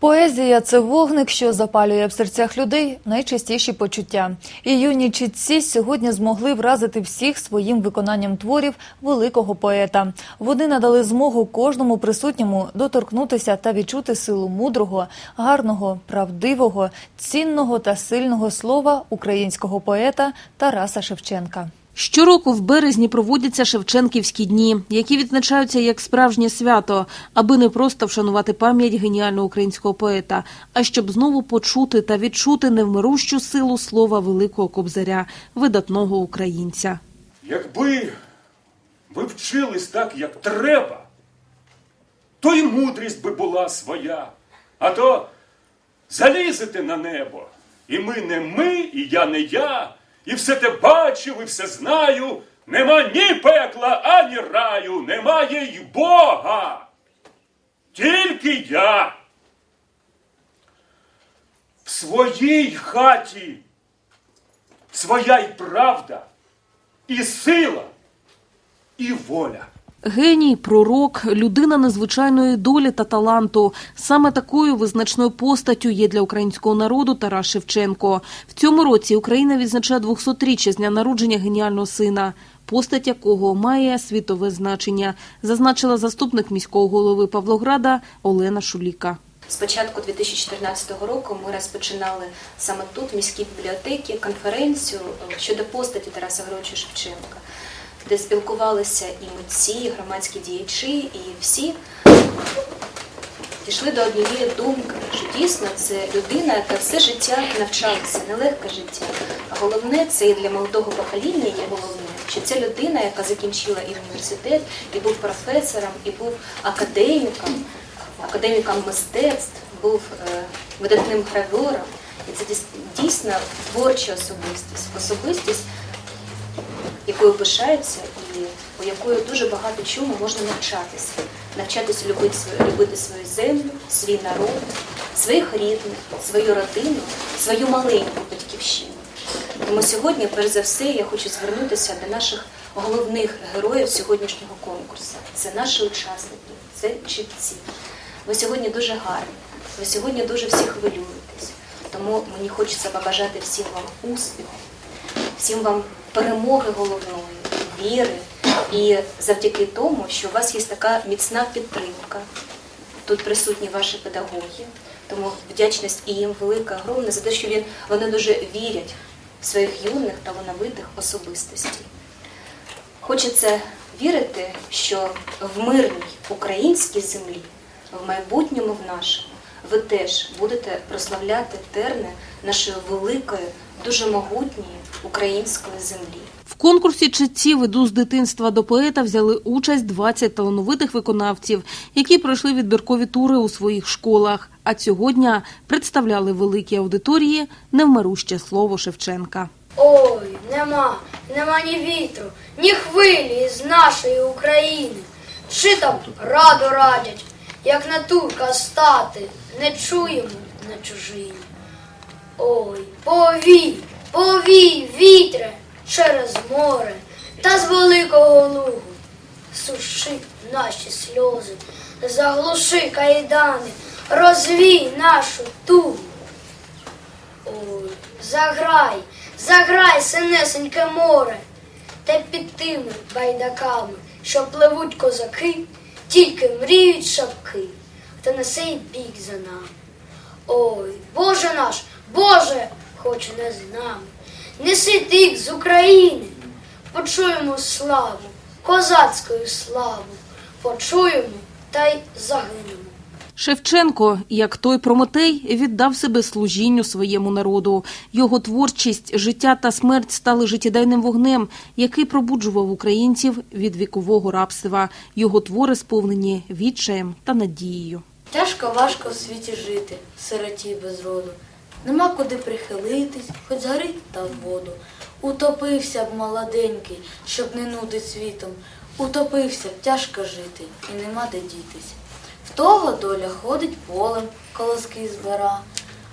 Поезія це вогник, що запалює в серцях людей найчистіші почуття. І юні чітці сьогодні змогли вразити всіх своїм виконанням творів великого поета. Вони надали змогу кожному присутньому доторкнутися та відчути силу мудрого, гарного, правдивого, цінного та сильного слова українського поета Тараса Шевченка. Щороку в березні проводяться Шевченківські дні, які відзначаються як справжнє свято, аби не просто вшанувати пам'ять геніального українського поета, а щоб знову почути та відчути невмирущу силу слова великого кобзаря, видатного українця. Якби ви вчились так, як треба, то й мудрість би була своя. А то залізете на небо, і ми не ми, і я не я, і все те бачив, і все знаю. Нема ні пекла, ані раю, немає й Бога. Тільки я. В своїй хаті своя й правда, і сила, і воля. Геній, пророк, людина незвичайної долі та таланту. Саме такою визначною постаттю є для українського народу Тарас Шевченко. В цьому році Україна відзначає 200-річчя з дня народження геніального сина, постать якого має світове значення, зазначила заступник міського голови Павлограда Олена Шуліка. З початку 2014 року ми розпочинали саме тут, в міській бібліотеці, конференцію е, щодо постаті Тараса Григоровича Шевченка, де спілкувалися і митці, і громадські діячі, і всі дійшли до однієї думки, що дійсно це людина, яка все життя навчалася, нелегке життя. А головне, це і для молодого покоління є головне, що це людина, яка закінчила і університет, і був професором, і був академіком, академіком мистецтв, був е, видатним гравюром. І це дійс- дійсно творча особистість, особистість, якою пишаються і у якої дуже багато чому можна навчатися. Навчатися любити свою, любити свою землю, свій народ, своїх рідних, свою родину, свою маленьку батьківщину. Тому сьогодні, перш за все, я хочу звернутися до наших головних героїв сьогоднішнього конкурсу. Це наші учасники, це чітці. Ви сьогодні дуже гарні, ви сьогодні дуже всі хвилюєтесь. Тому мені хочеться побажати всім вам успіху, всім вам перемоги головної, віри і завдяки тому, що у вас є така міцна підтримка. Тут присутні ваші педагоги, тому вдячність і їм велика, огромна за те, що він, вони дуже вірять в своїх юних талановитих особистостей. Хочеться вірити, що в мирній українській землі, в майбутньому в нашому, ви теж будете прославляти терни нашої великої, дуже могутньої української землі. В конкурсі читці веду з дитинства до поета взяли участь 20 талановитих виконавців, які пройшли відбіркові тури у своїх школах. А цього дня представляли великій аудиторії невмируще слово Шевченка. Ой, нема, нема ні вітру, ні хвилі з нашої України. Чи там раду радять, як на турка стати, не чуємо на чужині. Ой, повій, повій, вітре через море та з великого лугу. Суши наші сльози, заглуши кайдани, розвій нашу тугу. Ой, заграй, заграй, синесеньке море, та під тими байдаками, що пливуть козаки, тільки мріють шапки, та на сей бік за нами. Ой, Боже наш, Боже, хоч не з нами. Неси тих з України, почуємо славу, козацькою славу, почуємо та й загинемо. Шевченко, як той Прометей, віддав себе служінню своєму народу. Його творчість, життя та смерть стали життєдайним вогнем, який пробуджував українців від вікового рабства. Його твори сповнені відчаєм та надією. Тяжко важко в світі жити, сироті без роду. Нема куди прихилитись, хоч згорить та в воду. Утопився б молоденький, щоб не нудить світом. Утопився б тяжко жити, і нема де дітись. В того доля ходить полем, колоски збира,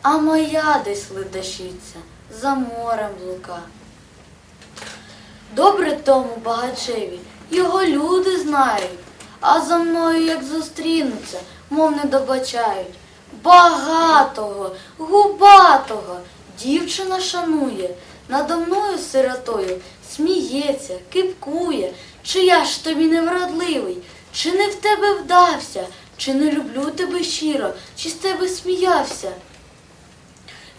а моя десь ледащиться, за морем блука. Добре тому багачеві, його люди знають, а за мною як зустрінуться, мов не добачають. Багатого, губатого. Дівчина шанує, надо мною сиротою сміється, кипкує. Чи я ж тобі не вродливий, чи не в тебе вдався, чи не люблю тебе щиро, чи з тебе сміявся?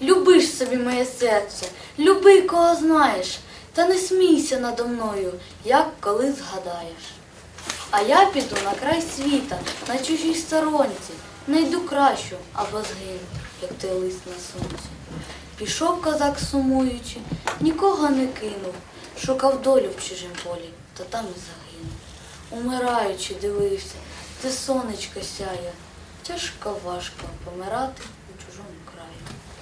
Люби ж собі моє серце, люби кого знаєш, та не смійся надо мною, як коли згадаєш. А я піду на край світа, на чужій сторонці, найду кращу або згину, як той лист на сонці. Пішов козак сумуючи, нікого не кинув, шукав долю в чужім полі, та там і загинув. Умираючи, дивився, де сонечко сяє. Тяжко важко помирати.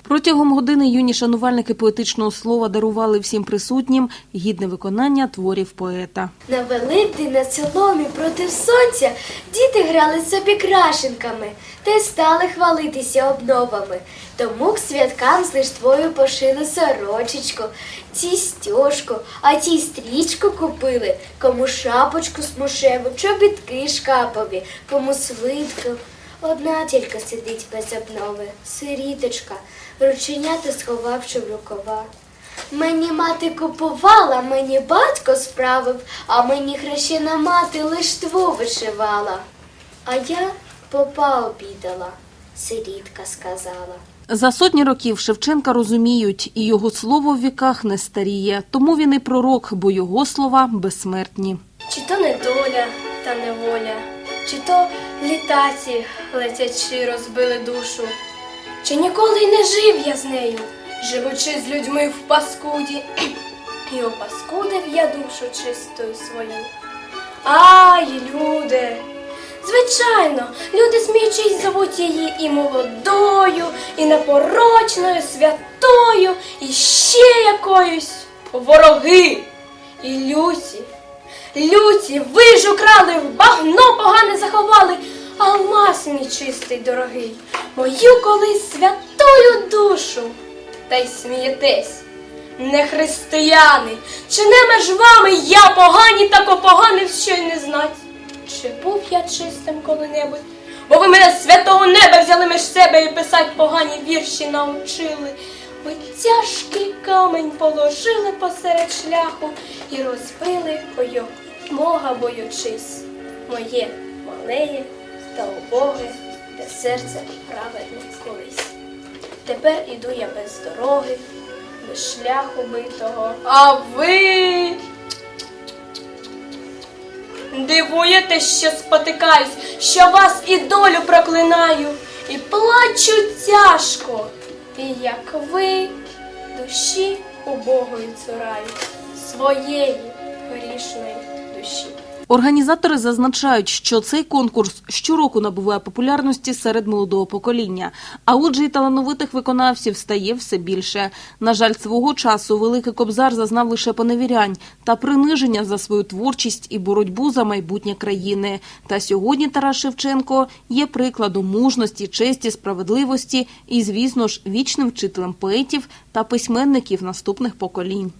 Протягом години юні шанувальники поетичного слова дарували всім присутнім гідне виконання творів поета. На Великдень на соломі проти сонця діти грали собі крашенками та й стали хвалитися обновами. Тому к святкам з лиштвою пошили сорочечку, ці стьожку, а ті стрічку купили, кому шапочку смушеву, чобітки шкапові, кому свитку. Одна тільки сидить без обнови, сиріточка, рученята сховавши в рукава. Мені мати купувала, мені батько справив, а мені хрещена мати лиштву вишивала. А я попа обідала, сирітка сказала. За сотні років Шевченка розуміють, і його слово в віках не старіє, тому він і пророк, бо його слова безсмертні. Чи то недоля та неволя, чи то літаці летячи розбили душу, чи ніколи й не жив я з нею, живучи з людьми в паскуді, і опаскудив я душу чистою свою. Ай, люди! Звичайно, люди сміючись зовуть її і молодою, і непорочною, святою, і ще якоюсь вороги і люсі. Люці, ви ж украли, в багно погане заховали, алмаз мій чистий дорогий, мою колись святою душу. Та й смієтесь, не християни, чи не між вами я погані, так поганий, що й не знать. Чи був я чистим коли-небудь? Бо ви мене з святого неба взяли між себе і писать погані вірші научили. Ви тяжкий камень положили посеред шляху і розбили його, Бога боючись. Моє малеє та убоге, де серце праведне колись. Тепер іду я без дороги, без шляху битого. А ви дивуєте, що спотикаюсь, що вас і долю проклинаю, і плачу тяжко, і як ви душі убогої цураю, своєї грішної душі. Організатори зазначають, що цей конкурс щороку набуває популярності серед молодого покоління, а отже, і талановитих виконавців стає все більше. На жаль, свого часу великий кобзар зазнав лише поневірянь та приниження за свою творчість і боротьбу за майбутнє країни. Та сьогодні Тарас Шевченко є прикладом мужності, честі, справедливості і, звісно ж, вічним вчителем поетів та письменників наступних поколінь.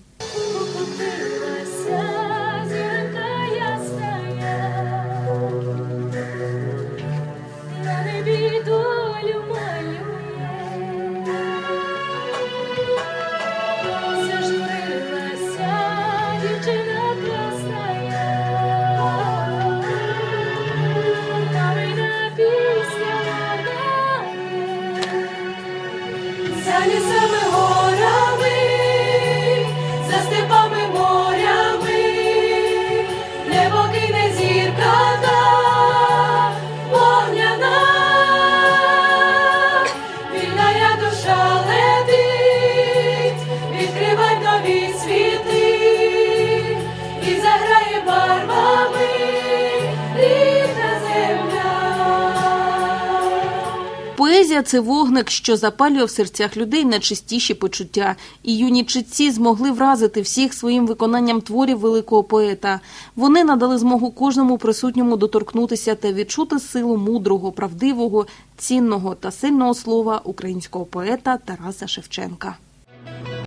Поезія це вогник, що запалює в серцях людей найчистіші почуття. І юні читці змогли вразити всіх своїм виконанням творів великого поета. Вони надали змогу кожному присутньому доторкнутися та відчути силу мудрого, правдивого, цінного та сильного слова українського поета Тараса Шевченка.